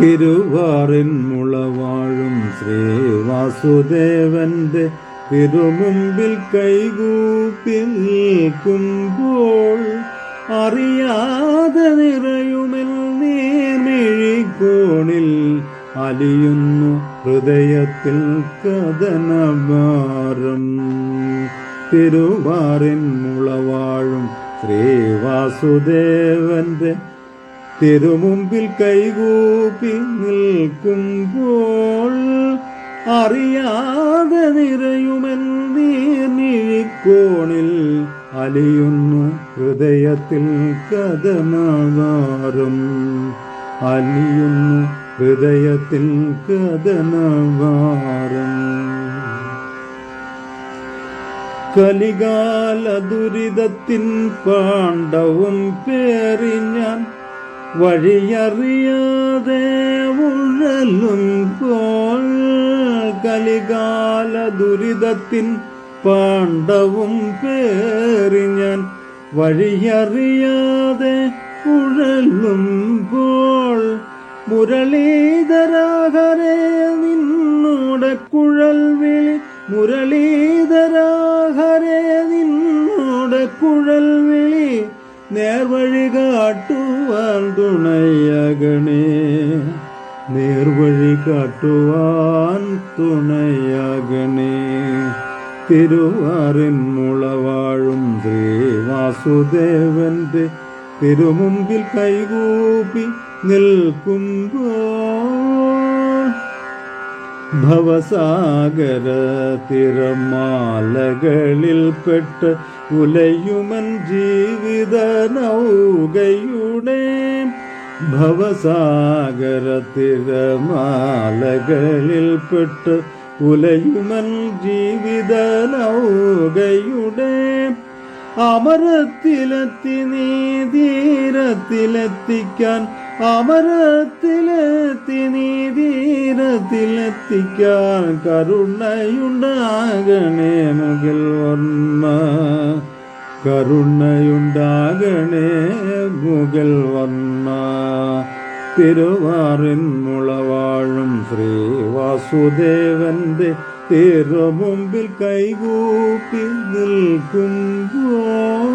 തിരുവാറിൻ മുളവാഴും ശ്രീ വാസുദേവന്റെ തിരുമുമ്പിൽ കൈകൂപ്പി നിൽക്കുമ്പോൾ അറിയാതെ നിറയുമെൽ നീർമിഴിക്കോണിൽ അലിയുന്നു ഹൃദയത്തിൽ കഥനഭാരം. തിരുവാറിൻ മുളവാഴും ശ്രീ വാസുദേവന്റെ തിരുമുമ്പിൽ കൈകൂപ്പി നിൽക്കുമ്പോൾ അറിയാതെ നിറയുമെൻ അലിയുന്നു ഹൃദയത്തിൽ കഥനവാറും അലിയുന്നു ഹൃദയത്തിൽ കഥനവാറും കലികാല ദുരിതത്തിൻ പാണ്ഡവും പേറി ഞാൻ വഴിയറിയാതെ ഉഴലും പോൾ കലികാല ദുരിതത്തിൻ പാണ്ഡവും പേറി ഞാൻ വഴിയറിയാതെ ഉഴലും ഉഴലുമ്പോൾ മുരളീധരാഹരേ നിന്നോടെ കുഴൽ വിളി. മുരളീധരാഹരേ നിന്നോടെ കുഴൽ വിളി. നേർവഴി കാട്ടുവാൻ തുണയകണേ നേർവഴി കാട്ടുവാൻ തുണയകണേ. തിരുവാറിൻ മുളവാഴും ശ്രീ വാസുദേവന്റെ തിരുമുമ്പിൽ കൈകൂപ്പി നിൽക്കുമ്പോൾ ഭവസാഗര തിരമാലകളിൽപ്പെട്ട് ഉലയുമൻ ജീവിത നൗകയുടെ ഭവസാഗര തിരമാലകളിൽപ്പെട്ട് ഉലയുമൻ ജീവിത നൗകയുടെ അമരത്തിലെത്തി നീ ധീരത്തിലെത്തിക്കാൻ അമരത്തിലെത്തി നീ ധീരത്തിലെത്തിക്കാൻ കരുണയുണ്ടാകണേ മുകിൽ വർമ്മ. കരുണയുണ്ടാകണേ മുകൾ വർണ തിരുവാറിൻ മുളവാഴും ശ്രീ വാസുദേവന്റെ തിരുമുമ്പിൽ കൈകൂപ്പി നിൽക്കുമ്പോൾ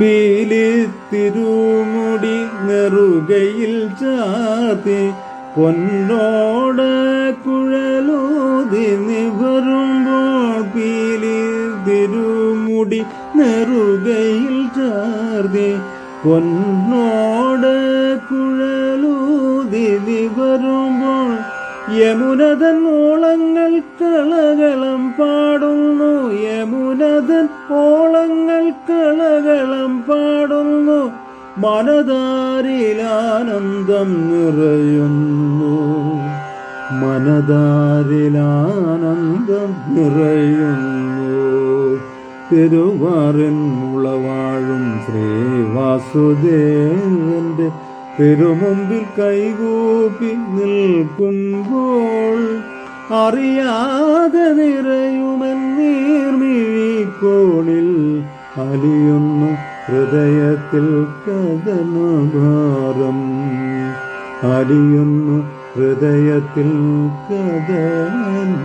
പീലി തിരുമുടി നെറുകയിൽ ചാത്തി പൊന്നോട് കുഴലൂതി നിവരുമ്പോൾ പീലി തിരുമുടി നെറുകയിൽ ചാർത്തി പൊന്നോട് കുഴലൂതി നിവരുമ്പോൾ യമുനതൻ ഓളങ്ങൾ കളകളം പാടുന്നു. യമുനതൻ ഓളങ്ങൾ കളകളം പാടുന്നു. മനതാരിലാനന്ദം നിറയുന്നു. മനതാരിലാനന്ദം നിറയുന്നു. തിരുവാറിൻ മുളവാഴും ശ്രീ വാസുദേവന്റെ തിരുമുമ്പിൽ കൈകൂപ്പി നിൽക്കുമ്പോൾ അറിയാതെ നിറയുമെൻ നീർമിഴിക്കോണിൽ അലിയുന്നു ഹൃദയത്തിൽ കഥനഭാരം. അലിയുന്നു ഹൃദയത്തിൽ കഥനഭാരം.